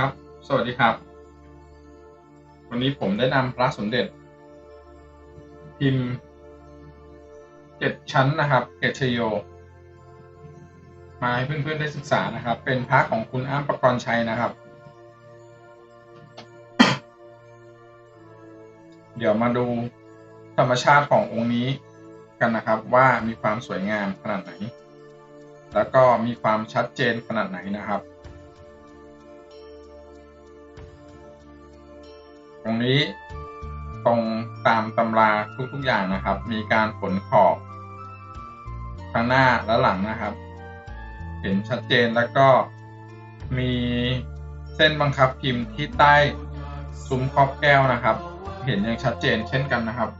ครับ สวัสดีครับ วันนี้ผมได้นำพระสมเด็จ พิมพ์เจ็ดชั้นนะครับ เกตชโย มาให้เพื่อนๆได้ศึกษานะครับ เป็นพระของคุณอ้ำประกรณ์ชัยนะครับ เดี๋ยวมาดูธรรมชาติขององค์นี้กันนะครับ ว่ามีความสวยงามขนาดไหน แล้วก็มีความชัดเจนขนาดไหนนะครับ ตรงนี้ตรงตามตำราทุกๆอย่างนะครับ มีการผลขอบข้างหน้าและหลังนะครับ เห็นชัดเจนแล้วก็มีเส้นบังคับพิมพ์ที่ใต้ซุ้มครอบแก้วนะครับ เห็นอย่างชัดเจนเช่นกันนะครับ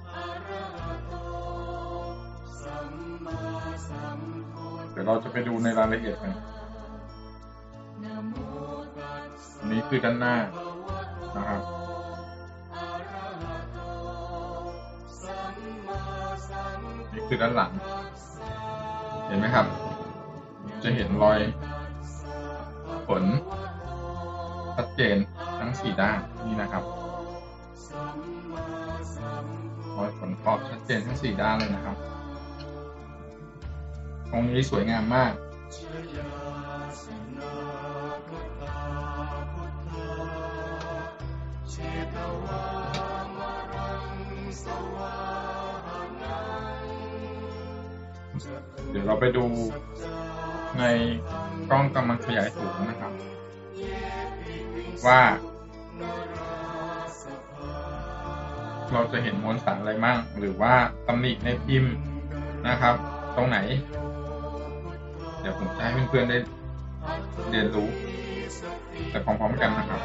เดี๋ยวเราจะไปดูในรายละเอียดกันนี้คือด้านหน้านะครับ คือด้านหลัง เห็นไหมครับ จะเห็นรอยขนชัดเจนทั้งสี่ด้านนี่นะครับรอยขนขอบชัดเจนทั้งสี่ด้านเลยนะครับ ตรงนี้สวยงามมากเดี๋ยวเราไปดูในกล้องกำลังขยายสูงนะครับ ว่า เราจะเห็นมวลสารอะไรมั่ง หรือว่าตำหนิในพิมพ์นะครับ ตรงไหน เดี๋ยวผมจะให้เพื่อนๆได้เรียนรู้ แต่พร้อมๆกันนะครับ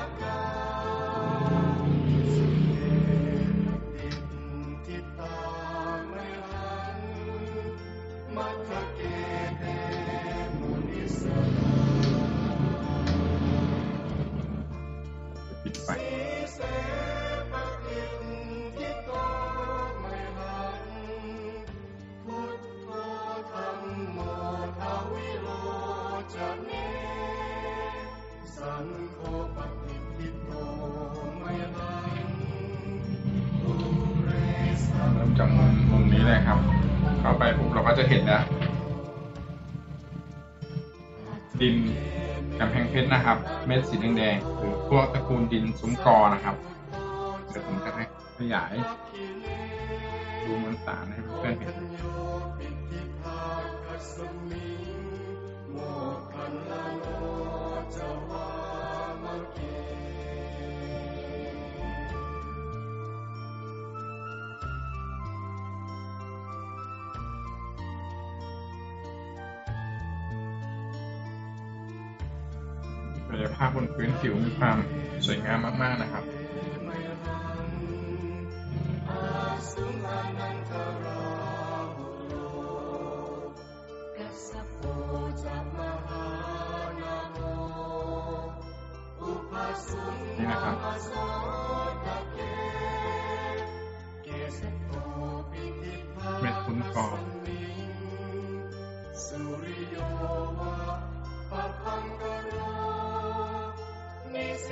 ปิด เริ่มจากมุมมุมนี้เลยครับ เข้าไปปุ๊บเราก็จะเห็นนะ ดินกำแพงเพชรนะครับ เม็ดสีแดงๆหรือพวกตระกูลดินซุ้มกอนะครับเดี๋ยวผมจะให้ขยาย ดูมวลสารให้เพื่อนเห็น ยภาพบนพื้นผิวมีความสวยงามมาก ๆ นะครับนี่นะครับ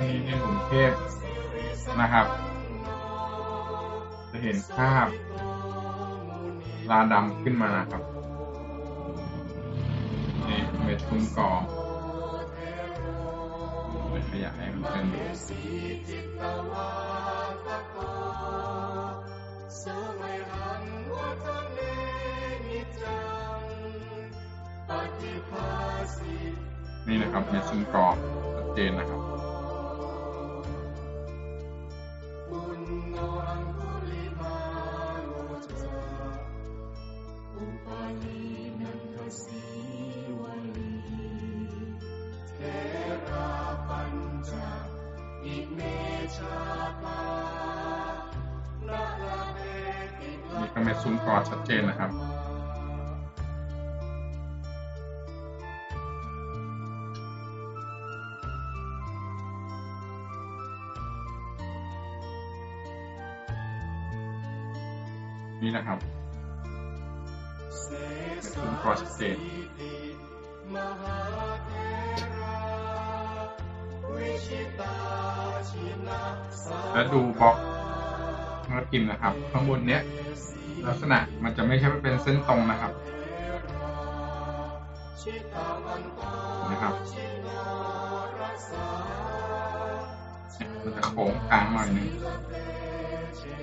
นี่ในกรุงเทพนะครับ จะเห็นภาพลาดำขึ้นมานะครับนี่เม็ดคุ้นกอบไปขยายให้มันเป็นนี่นะครับเม็ดซุ้มกรอบชัดเจนนะครับ นี่ก็เม็ดซุ้มกอชัดเจนนะครับ นี่นะครับเม็ดซุ้มกอชัดเจนแล้วดูบล็อกเนื้อพิมพ์นะครับ ข้างบนเนี้ย ลักษณะมันจะไม่ใช่เป็นเส้นตรงนะครับ นะครับมันจะโค้งกลางหน่อยนึง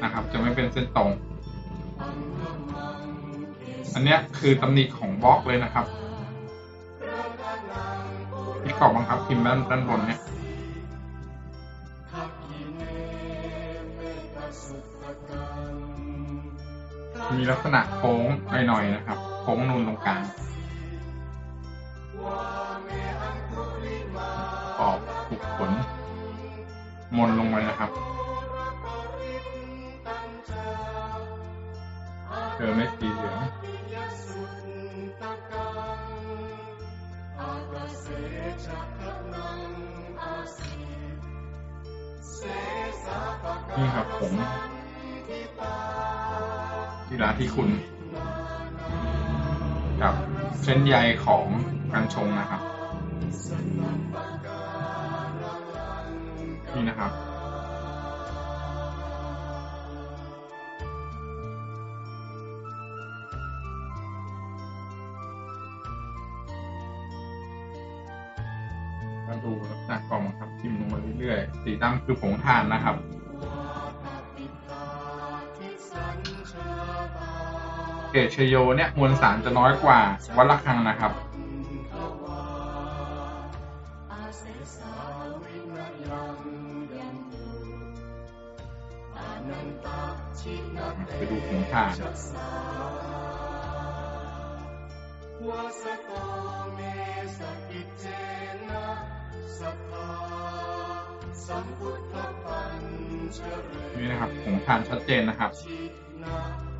นะครับ จะไม่เป็นเส้นตรง อันเนี้ยคือตำหนิของบล็อกเลยนะครับที่กรอบบังคับพิมพ์ด้านด้านบนเนี่ย มีลักษณะโค้งหน่อยๆนะครับ โค้งนูนตรงกลางออกถูกขนมนลงไปนะครับเจอเม็ดสีเหลืองนี่ครับผม ที่ร้านที่คุณกับเส้นใยของกันชงนะครับ นี่นะครับ มาดูลักษณะกล่องครับพิมพ์ลงมาเรื่อยๆสีดำคือผงถ่านนะครับ เกรดชโยเนี่ยมวลสารจะน้อยกว่าวัดระฆังนะครับ ไปดูผงถ่านนี่นะครับผงถ่านชัดเจนนะครับ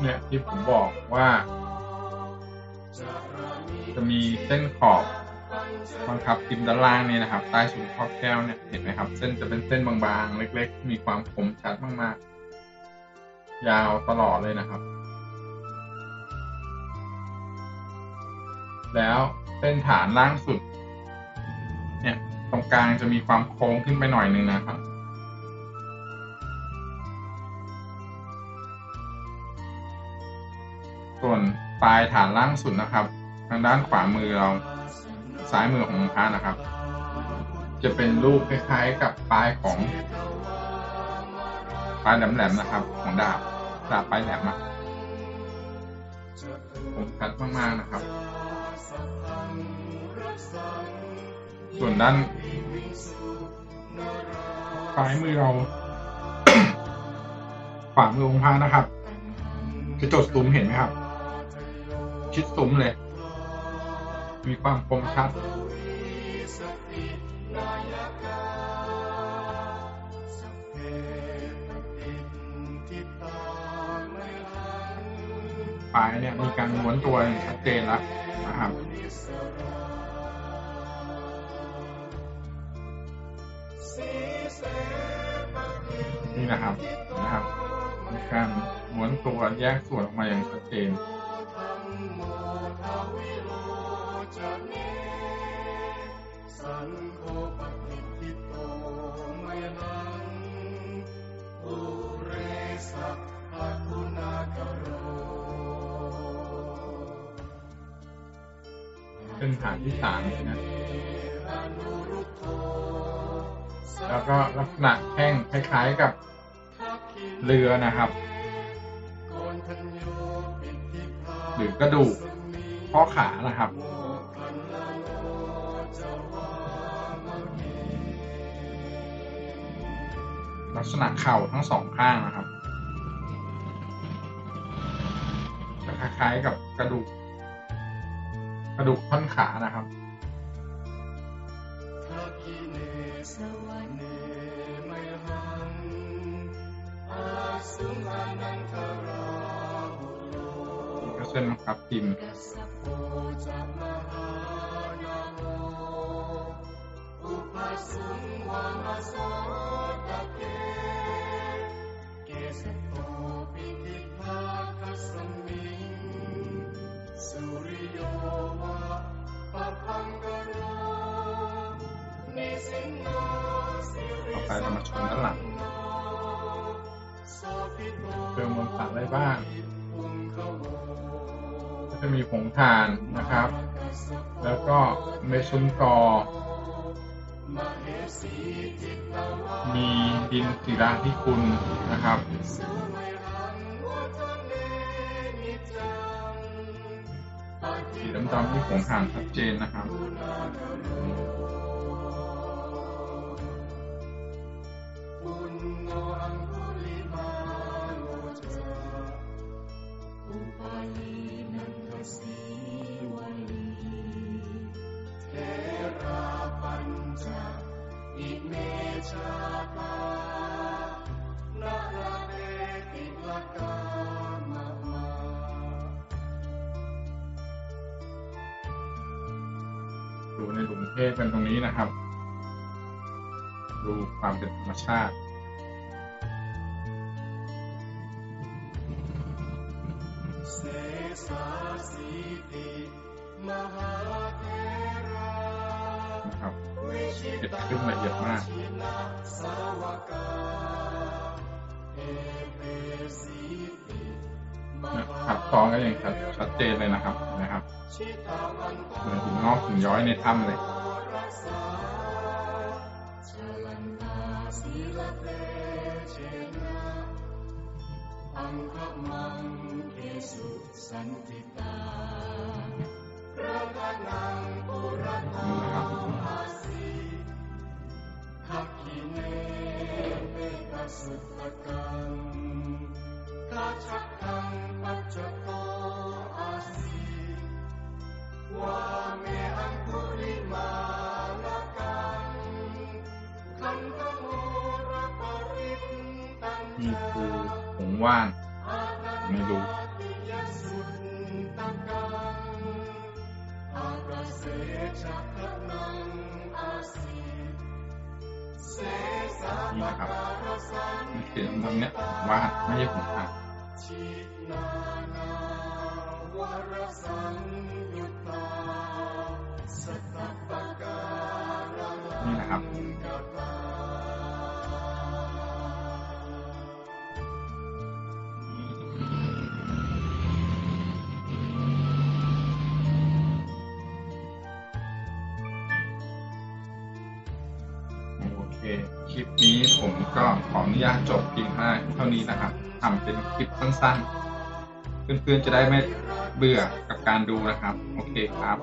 เนี่ยที่ผมบอกว่า จะมีเส้นขอบบังคับพิมด้านล่างนี่นะครับ ใต้ศูนย์ครอบแก้วเนี่ยเห็นไหมครับ เส้นจะเป็นเส้นบางๆ เล็ก ๆ มีความคมชัดมากๆ ยาวตลอดเลยนะครับ แล้วเส้นฐานล่างสุด เนี่ยตรงกลางจะมีความโค้งขึ้นไปหน่อยนึงนะครับ ส่วนปลายฐานล่างสุดนะครับ ทางด้านขวามือเราซ้ายมือของพระนะครับ จะเป็นรูปคล้ายๆกับปลายของปลายแหลมๆนะครับ ของดาบดาบปลายแหลมอะผมชัดมากๆนะครับ ส่วนด้านซ้ายมือเราขวามือองค์พระนะครับจะจดซุ้มเห็นไหมครับ ชิดซุ้มเลย มีความคมชัด ปลายเนี่ยมีการม้วนตัวอย่างชัดเจนแล้วนะครับนี่นะครับนะครับมีการม้วนตัวแยกส่วนออกมาอย่างชัดเจน เป็นฐานที่สามนะแล้วก็ลักษณะแข้งคล้ายๆกับเรือนะครับ หรือกระดูกข้อขานะครับ ลักษณะเข่าทั้งสองข้างนะครับจะคล้ายๆกับกระดูก กระดูกท่อนขานะครับนี่ก็เส้นบังคับพิมพ์ ต่อไปเรามาชมด้านหลังเพิ่มมวลสารได้บ้าง ก็จะมีผงถ่านนะครับ แล้วก็เมซุนกอ มีดินศิลาธิคุณนะครับ สีดำๆที่ผงถ่านชัดเจนนะครับ เทพเป็นตรงนี้นะครับ ดูความเป็นธรรมชาตินะครับเก็บขึ้นละเอียดมากนะครับตองก็ยังชัดชัดเจนเลยนะครับนะครับเหมือนหินงอกหินย้อยในถ้ำเลย นี่นะครับนี่ ว่านไม่รู้ นี่นะครับนี่เขียนตรงนี้ว่าไม่ใช่ผมอ่า นี้ผมก็ขออนุญาตจบเพียงเท่านี้นะครับทำเป็นคลิปสั้นๆ เพื่อนๆจะได้ไม่เบื่อกับการดูนะครับ โอเคครับ